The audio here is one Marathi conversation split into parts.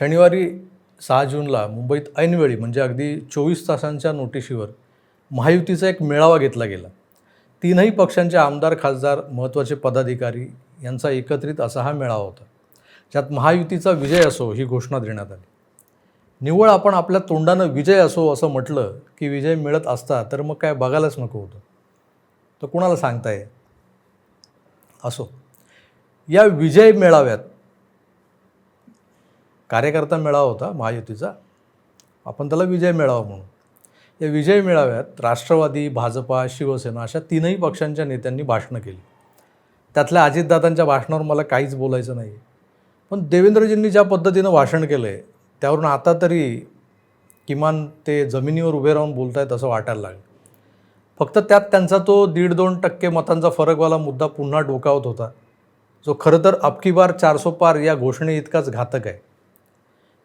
शनिवारी सहा जूनला मुंबईत ऐनवेळी म्हणजे अगदी चोवीस तासांच्या नोटिशीवर महायुतीचा एक मेळावा घेतला गेला. तीनही पक्षांचे आमदार खासदार महत्त्वाचे पदाधिकारी यांचा एकत्रित असा हा मेळावा होता ज्यात महायुतीचा विजय असो ही घोषणा देण्यात आली. निव्वळ आपण आपल्या तोंडानं विजय असो असं म्हटलं की विजय मिळत असता तर मग काय बघायलाच नको होतं. तर कुणाला सांगताय? असो. या विजय मेळाव्यात कार्यकर्ता मेळावा होता महायुतीचा. आपण त्याला विजय मेळावा म्हणून या विजय मेळाव्यात राष्ट्रवादी भाजपा शिवसेना अशा तीनही पक्षांच्या नेत्यांनी भाषणं केली. त्यातल्या अजितदादांच्या भाषणावर मला काहीच बोलायचं नाही पण देवेंद्रजींनी ज्या पद्धतीनं भाषण केलं आहे त्यावरून आता तरी किमान ते जमिनीवर उभे राहून बोलत आहेत असं वाटायला लागलं. फक्त त्यात त्यांचा तो दीड दोन टक्के मतांचा फरकवाला मुद्दा पुन्हा डोकावत होता. जो खरं तर अबकी बार चारसो पार या घोषणे इतकाच घातक आहे.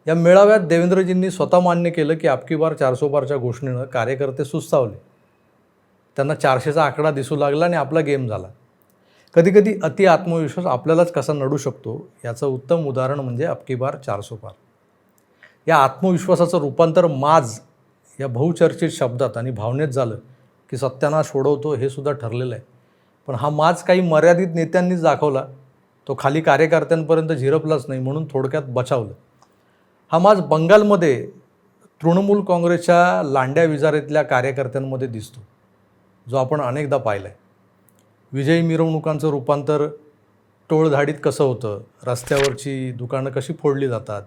या मेळाव्यात देवेंद्रजींनी स्वतः मान्य केलं की आपकी बार चारसो बारच्या घोषणेनं कार्यकर्ते सुस्तावले. त्यांना चारशेचा आकडा दिसू लागला आणि आपला गेम झाला. कधीकधी अति आत्मविश्वास आपल्यालाच कसा नडू शकतो याचं उत्तम उदाहरण म्हणजे अबकी बार चारसो पार या आत्मविश्वासाचं रूपांतर माज या बहुचर्चित शब्दात आणि भावनेत झालं की सत्यानाश सोडवतो हे सुद्धा ठरलेलं आहे. पण हा माज काही मर्यादित नेत्यांनीच दाखवला. तो खाली कार्यकर्त्यांपर्यंत झिरपलाच नाही म्हणून थोडक्यात बचावलं. हा आज बंगालमध्ये तृणमूल काँग्रेसच्या लांड्या विजारीतल्या कार्यकर्त्यांमध्ये दिसतो जो आपण अनेकदा पाहिला आहे विजयी मिरवणुकांचं रूपांतर टोळधाडीत कसं होतं रस्त्यावरची दुकानं कशी फोडली जातात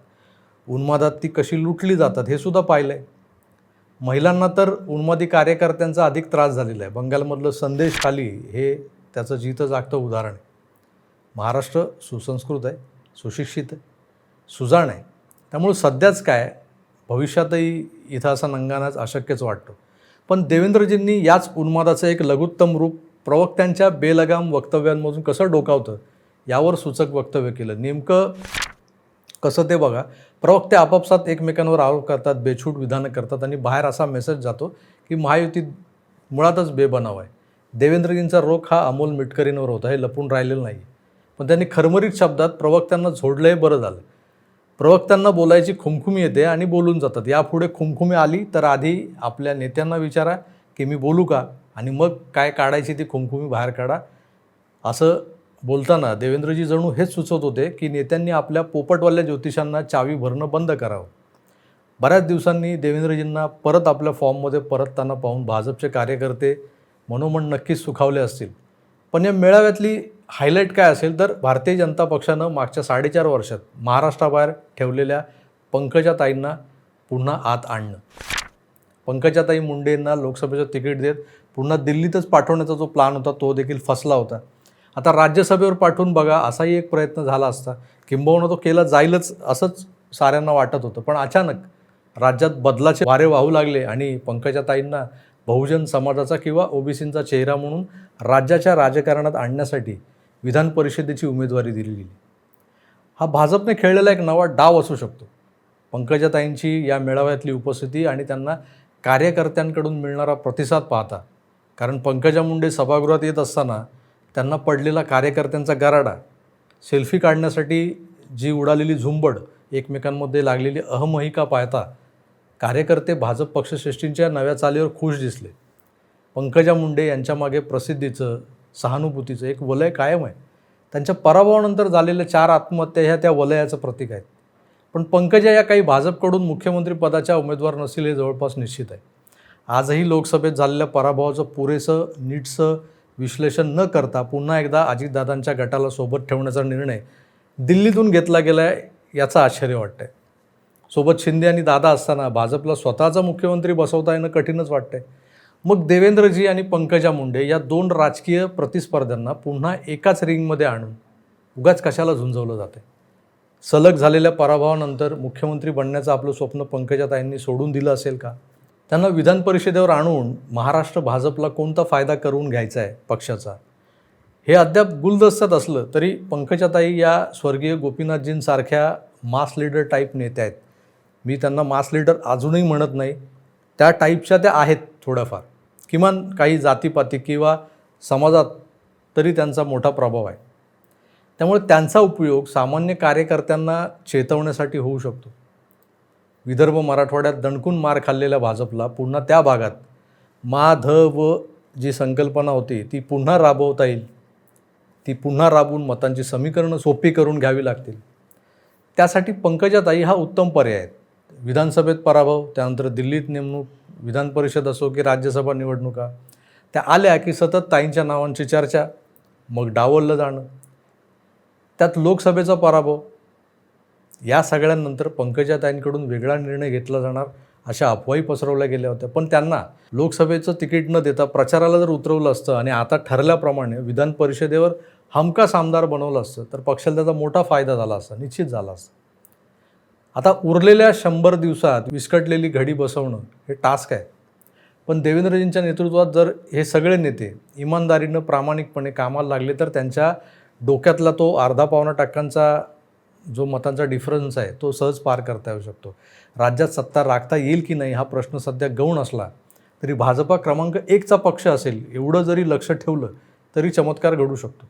उन्मादात ती कशी लुटली जातात हे सुद्धा पाहिलं आहे महिलांना तर उन्मादी कार्यकर्त्यांचा अधिक त्रास झालेला आहे. बंगालमधलं संदेश खाली हे त्याचं जिथं जागतं उदाहरण आहे. महाराष्ट्र सुसंस्कृत आहे सुशिक्षित आहे सुजाण आहे. त्यामुळं सध्याच काय भविष्यातही इथं असा नंगानाच अशक्यच वाटतो. पण देवेंद्रजींनी याच उन्मादाचं एक लघुत्तम रूप प्रवक्त्यांच्या बेलगाम वक्तव्यांमधून कसं डोकावतं यावर सूचक वक्तव्य केलं. नेमकं कसं ते बघा प्रवक्ते आपापसात एकमेकांवर आरोप करतात बेछूट विधानं करतात आणि बाहेर असा मेसेज जातो की महायुती मुळातच बेबनाव आहे. देवेंद्रजींचा रोख हा अमोल मिटकरींवर होता हे लपून राहिलेलं नाही पण त्यांनी खरमरीत शब्दात प्रवक्त्यांना झोडलं हे बरं झालं. प्रवक्त्यांना बोलायची खुमखुमी येते आणि बोलून जातात. यापुढे खुमखुमी आली तर आधी आपल्या नेत्यांना विचारा की मी बोलू का? आणि मग काय काढायची ती खुमखुमी बाहेर काढा. असं बोलताना देवेंद्रजी जणू हेच सुचवत होते की नेत्यांनी आपल्या पोपटवाल्या ज्योतिषांना चावी भरणं बंद करावं. बऱ्याच दिवसांनी देवेंद्रजींना परत आपल्या फॉर्ममध्ये परतताना पाहून भाजपचे कार्यकर्ते मनोमन नक्कीच सुखावले असतील. पण या मेळाव्यातली हायलाईट काय असेल तर भारतीय जनता पक्षानं मागच्या साडेचार वर्षात महाराष्ट्राबाहेर ठेवलेल्या पंकजाताईंना पुन्हा आत आणणं. पंकजाताई मुंडेंना लोकसभेचं तिकीट देत पुन्हा दिल्लीतच पाठवण्याचा जो प्लान होता तो देखील फसला होता. आता राज्यसभेवर पाठवून बघा असाही एक प्रयत्न झाला असता. किंबहुना तो केला जाईलच असंच साऱ्यांना वाटत होतं. पण अचानक राज्यात बदलाचे वारे वाहू लागले आणि पंकजाताईंना बहुजन समाजाचा किंवा ओबीसींचा चेहरा म्हणून राज्याच्या राजकारणात आणण्यासाठी विधान परिषदेची उमेदवारी दिली गेली हा भाजपने खेळलेला एक नवा डाव असू शकतो. पंकजाताईंची या मेळाव्यातली उपस्थिती आणि त्यांना कार्यकर्त्यांकडून मिळणारा प्रतिसाद पाहता. कारण पंकजा मुंडे सभागृहात येत असताना त्यांना पडलेला कार्यकर्त्यांचा गराडा सेल्फी काढण्यासाठी जी उडालेली झुंबड एकमेकांमध्ये लागलेली अहमहिका पाहता कार्यकर्ते भाजप पक्षश्रेष्ठींच्या नव्या चालीवर खुश दिसले. पंकजा मुंडे यांच्यामागे प्रसिद्धीचं सहानुभूतीचं एक वलय कायम आहे. त्यांच्या पराभवानंतर झालेल्या चार आत्महत्या ह्या त्या वलयाचं प्रतीक आहेत. पण पंकजा या काही भाजपकडून मुख्यमंत्रीपदाच्या उमेदवार नसतील हे जवळपास निश्चित आहे. आजही लोकसभेत झालेल्या पराभवाचं पुरेसं नीटसं विश्लेषण न करता पुन्हा एकदा अजितदादांच्या गटाला सोबत ठेवण्याचा निर्णय दिल्लीतून घेतला गेला आहे याचं आश्चर्य वाटतं आहे सोबत शिंदे आणि दादा असताना भाजपला स्वतःचा मुख्यमंत्री बसवता येणं कठीणच वाटतंय. मग देवेंद्रजी आणि पंकजा मुंडे या दोन राजकीय प्रतिस्पर्ध्यांना पुन्हा एकाच रिंगमध्ये आणून उगाच कशाला झुंजवलं जाते सलग झालेल्या पराभवानंतर मुख्यमंत्री बनण्याचं आपलं स्वप्न पंकजाताईंनी सोडून दिलं असेल का? त्यांना विधान परिषदेवर आणून महाराष्ट्र भाजपला कोणता फायदा करून घ्यायचा आहे पक्षाचा? हे अद्याप गुलदस्त्यात असलं तरी पंकजाताई या स्वर्गीय गोपीनाथजींसारख्या मास लीडर टाईप नेत्या आहेत. मी त्यांना मास लीडर अजूनही म्हणत नाही. त्या टाईपच्या त्या आहेत. थोडंफार. किमान काही जातीपाती किंवा समाजात तरी त्यांचा मोठा प्रभाव आहे. त्यामुळे त्यांचा उपयोग सामान्य कार्यकर्त्यांना चेतवण्यासाठी होऊ शकतो. विदर्भ मराठवाड्यात दणकून मार खाल्लेल्या भाजपला पुन्हा त्या भागात माधव जी संकल्पना होती ती पुन्हा राबवता येईल. ती पुन्हा राबवून मतांची समीकरणं सोपी करून घ्यावी लागतील. त्यासाठी पंकजाताई हा उत्तम पर्याय आहे विधानसभेत पराभव त्यानंतर दिल्लीत नेमणूक विधान परिषद असो की राज्यसभा निवडणुका त्या आल्या की सतत ताईंच्या नावांची चर्चा मग डावललं जाणं त्यात लोकसभेचा पराभव. या सगळ्यांनंतर पंकजा ताईंकडून वेगळा निर्णय घेतला जाणार अशा अफवाही पसरवल्या गेल्या होत्या. पण त्यांना लोकसभेचं तिकीट न देता प्रचाराला जर उतरवलं असतं आणि आता ठरल्याप्रमाणे विधान परिषदेवर हमखास आमदार बनवलं असतं तर पक्षाला त्याचा मोठा फायदा झाला असता निश्चित झाला असता. आता उरलेल्या शंभर दिवसात विस्कटलेली घडी बसवणं हे टास्क आहे. पण देवेंद्रजींच्या नेतृत्वात जर हे सगळे नेते इमानदारीनं प्रामाणिकपणे कामाला लागले तर त्यांच्या डोक्यातला तो अर्धा पावणा टक्क्यांचा जो मतांचा डिफरन्स आहे तो सहज पार करता येऊ शकतो. राज्यात सत्ता राखता येईल की नाही हा प्रश्न सध्या गौण असला तरी भाजपा क्रमांक एकचा पक्ष असेल एवढं जरी लक्ष ठेवलं तरी चमत्कार घडू शकतो.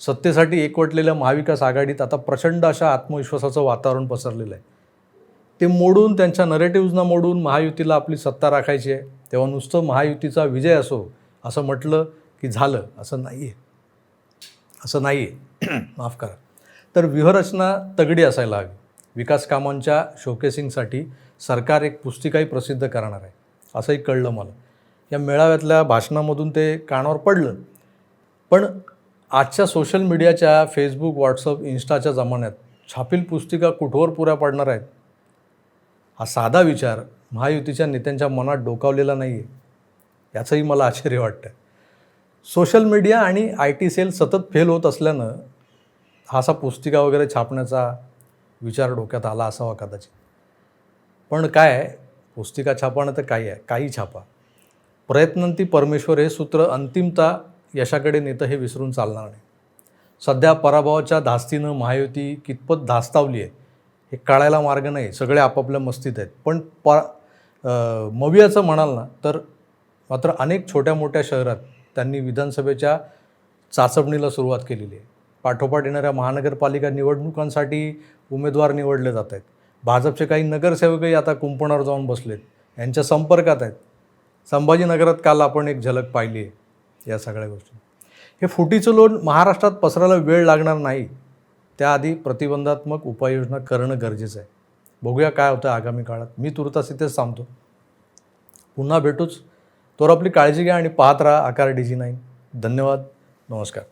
सत्तेसाठी एकवटलेल्या महाविकास आघाडीत आता प्रचंड अशा आत्मविश्वासाचं वातावरण पसरलेलं आहे. ते मोडून त्यांच्या नरेटिव्हजना मोडून महायुतीला आपली सत्ता राखायची आहे. तेव्हा नुसतं महायुतीचा विजय असो असं म्हटलं की झालं असं नाही आहे असं नाही आहे माफ करा. तर व्यूहरचना तगडी असायला हवी. विकास कामांच्या शोकेसिंगसाठी सरकार एक पुस्तिकाही प्रसिद्ध करणार आहे. असंही कळलं मला. या मेळाव्यातल्या भाषणामधून ते कानावर पडलं. पण आजच्या सोशल मीडियाच्या फेसबुक व्हॉट्सअप इन्स्टाच्या जमान्यात छापील पुस्तिका कुठवर पुऱ्या पडणार आहेत? हा साधा विचार महायुतीच्या नेत्यांच्या मनात डोकावलेला नाही आहे याचंही मला आश्चर्य वाटतं सोशल मीडिया आणि आय टी सेल सतत फेल होत असल्यानं हा असा पुस्तिका वगैरे छापण्याचा विचार डोक्यात आला असावा कदाचित. पण काय आहे, पुस्तिका छापणं तर काही आहे. काही छापा. प्रयत्नांती परमेश्वर हे सूत्र अंतिमता यशाकडे नेतं हे विसरून चालणार नाही. सध्या पराभवाच्या धास्तीनं महायुती कितपत धास्तावली आहे हे कळायला मार्ग नाही. सगळे आपापल्या मस्तीत आहेत. पण प मवियाचं म्हणाल ना तर मात्र अनेक छोट्या मोठ्या शहरात त्यांनी विधानसभेच्या चाचपणीला सुरुवात केलेली आहे. पाठोपाठ येणाऱ्या महानगरपालिका निवडणुकांसाठी उमेदवार निवडले जात आहेत. भाजपचे काही नगरसेवकही आता कुंपणावर जाऊन बसलेत. यांच्या संपर्कात आहेत. संभाजीनगरात काल आपण एक झलक पाहिली आहे. या सगळ्या गोष्टी. हे फुटीचं लोन महाराष्ट्रात पसरायला वेळ लागणार नाही. त्याआधी प्रतिबंधात्मक उपाययोजना करणं गरजेचं आहे. बघूया काय होतं आगामी काळात. मी तुर्तास इथेच थांबतो. पुन्हा भेटूच. तर आपली काळजी घ्या आणि पाहत राहा आकार डी जी नाईन. धन्यवाद. नमस्कार.